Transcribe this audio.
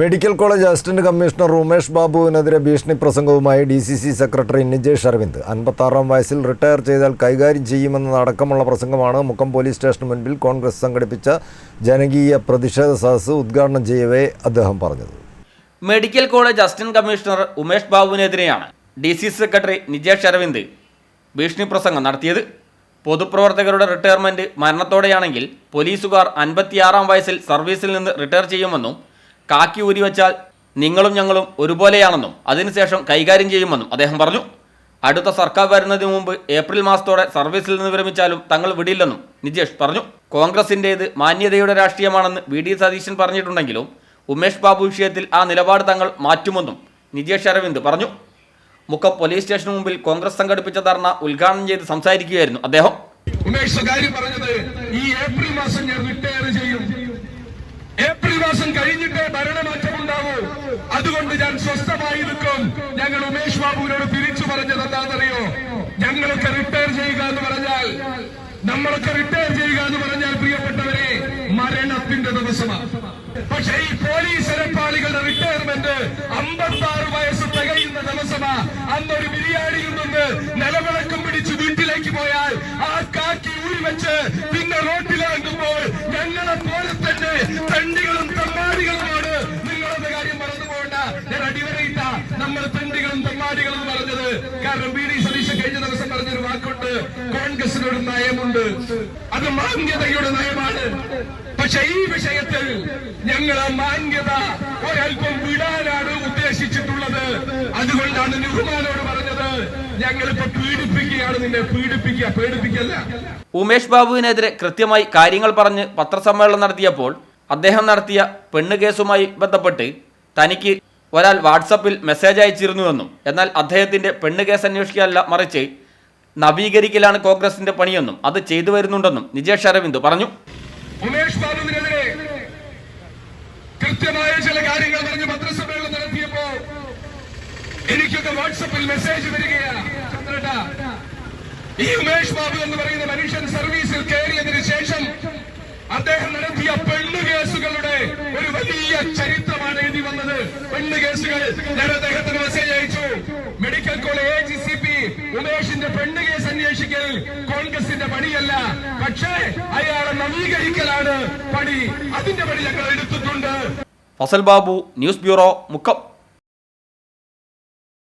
Medical college assistant commissioner Umesh ബാബുവിനെതിരെ ഭീഷണി പ്രസംഗവുമായി D C C secretary Nijesh Aravind. അൻപത്താറാം വയസ്സിൽ retire ചെയ്താൽ കൈകാര്യം ചെയ്യുമെന്നതടക്കമുള്ള പ്രസംഗമാണ് മുക്കം പോലീസ് സ്റ്റേഷന് മുൻപിൽ കോൺഗ്രസ് സംഘടിപ്പിച്ച ജനകീയ പ്രതിഷേധ സദസ് ഉദ്ഘാടനം ചെയ്യവേ അദ്ദേഹം പറഞ്ഞത്. Medical college assistant commissioner Umesh ബാബുവിനെതിരെയാണ് D C secretary Nijesh Aravind ഭീഷണി പ്രസംഗം നടത്തിയത്. പൊതുപ്രവർത്തകരുടെ റിട്ടയർമെന്റ് മരണത്തോടെയാണെങ്കിൽ പോലീസുകാർ അൻപത്തിയാറാം വയസ്സിൽ സർവീസിൽ നിന്ന് റിട്ടയർ ചെയ്യുമെന്നും കാക്കി ഊരി വച്ചാൽ നിങ്ങളും ഞങ്ങളും ഒരുപോലെയാണെന്നും അതിനുശേഷം കൈകാര്യം ചെയ്യുമെന്നും അദ്ദേഹം പറഞ്ഞു. അടുത്ത സർക്കാർ വരുന്നതിന് മുമ്പ് ഏപ്രിൽ മാസത്തോടെ സർവീസിൽ നിന്ന് വിരമിച്ചാലും തങ്ങൾ വിടില്ലെന്നും നിജേഷ് പറഞ്ഞു. കോൺഗ്രസിന്റേത് മാന്യതയുടെ രാഷ്ട്രീയമാണെന്ന് വി ഡി സതീശൻ പറഞ്ഞിട്ടുണ്ടെങ്കിലും ഉമേഷ് ബാബു വിഷയത്തിൽ ആ നിലപാട് തങ്ങൾ മാറ്റുമെന്നും നിജേഷ് അരവിന്ദ് പറഞ്ഞു. മുക്കം പോലീസ് സ്റ്റേഷന് മുമ്പിൽ കോൺഗ്രസ് സംഘടിപ്പിച്ച ധർണ ഉദ്ഘാടനം ചെയ്ത് സംസാരിക്കുകയായിരുന്നു അദ്ദേഹം. ഉമേഷ് പറഞ്ഞത് ഈ ഏപ്രിൽ മാസം ഞാൻ റിട്ടയർ ചെയ്യും. കഴിഞ്ഞിട്ടേ ഭരണമാറ്റം ഉണ്ടാവൂ അതുകൊണ്ട് ഞാൻ സ്വസ്ഥമായി നിൽക്കും. ഞങ്ങൾ ഉമേഷ് ബാബുവിനോട് തിരിച്ചു പറഞ്ഞത് എന്താണെന്നറിയോ? ഞങ്ങളൊക്കെ റിട്ടയർ ചെയ്യുക എന്ന് പറഞ്ഞാൽ നമ്മളൊക്കെ റിട്ടയർ ചെയ്യുക എന്ന് പറഞ്ഞാൽ പ്രിയപ്പെട്ടവരെ മരണത്തിന്റെ ദിവസമാണ്. പക്ഷേ ഈ പോലീസ് ഇരപ്പാളികളുടെ റിട്ടയർമെന്റ് അമ്പത്തി ആറ് വയസ്സ് തികയുന്ന ദിവസമാ അന്നൊരു ബിരിയാണിയിൽ നിന്ന് നിലവിളക്കം പിടിച്ച് വീട്ടിലേക്ക് പോയാൽ ആ കാക്കി ഊരി വെച്ച് പിന്നെ റോട്ടിലിറങ്ങുമ്പോൾ ഞങ്ങളെ പോലെ തന്നെ തണ്ടികളും കാരണം ബി ഡി സതീശൻ കഴിഞ്ഞ ദിവസം പറഞ്ഞൊരു വാക്കുണ്ട്. കോൺഗ്രസിനൊരു നയമുണ്ട്. അത് മാന്യതയുടെ നയമാണ്. പക്ഷെ ഈ വിഷയത്തിൽ ഞങ്ങൾ ആ മാന്യത ഒരൽപ്പം വിടാനാണ് ഉദ്ദേശിച്ചിട്ടുള്ളത്. അതുകൊണ്ടാണ് നുഹ്മാനോട് പറഞ്ഞത് ഞങ്ങളിപ്പോ പീഡിപ്പിക്കുകയാണ് നിന്നെ പീഡിപ്പിക്കുക. പേടിപ്പിക്കല്ല. ഉമേഷ് ബാബുവിനെതിരെ കൃത്യമായി കാര്യങ്ങൾ പറഞ്ഞ് പത്രസമ്മേളനം നടത്തിയപ്പോൾ അദ്ദേഹം നടത്തിയ പെണ്ണ് കേസുമായി ബന്ധപ്പെട്ട് തനിക്ക് ഒരാൾ വാട്സപ്പിൽ മെസ്സേജ് അയച്ചിരുന്നുവെന്നും എന്നാൽ അദ്ദേഹത്തിന്റെ പെണ്ണ് കേസ് അന്വേഷിക്കുകയല്ല മറിച്ച് നവീകരിക്കലാണ് കോൺഗ്രസിന്റെ പണിയെന്നും അത് ചെയ്തു വരുന്നുണ്ടെന്നും നിജേഷ് അരവിന്ദ് പറഞ്ഞു. ഉമേഷ് ബാബുവിനെതിരെ കൃത്യമായ ചില കാര്യങ്ങൾ പറഞ്ഞ് പത്രസമ്മേളനം നടത്തിയപ്പോ എനിക്കൊക്കെ വാട്സപ്പിൽ മെസ്സേജ് വരികയാ ചന്ദ്രേട്ടാ ഈ ഉമേഷ് ബാബു എന്ന് പറയുന്ന മനുഷ്യൻ സർവീസിൽ കയറിയതിനു ശേഷം അദ്ദേഹം നടത്തിയ പെണ്ണു കേസുകളുടെ ഒരു വലിയ പെണ്ണു കേസുകൾ ഞാൻ അദ്ദേഹത്തിന് മെസ്സേജ് അയച്ചു. മെഡിക്കൽ കോളേജ് സി പി ഉമേഷിന്റെ പെണ്ണ് കേസ് അന്വേഷിക്കൽ കോൺഗ്രസിന്റെ പണിയല്ല. പക്ഷേ അയാളെ നവീകരിക്കലാണ് പണി. അതിന്റെ പണി ഞങ്ങൾ എടുത്തിട്ടുണ്ട്. Fasal Babu news bureau Mukkam.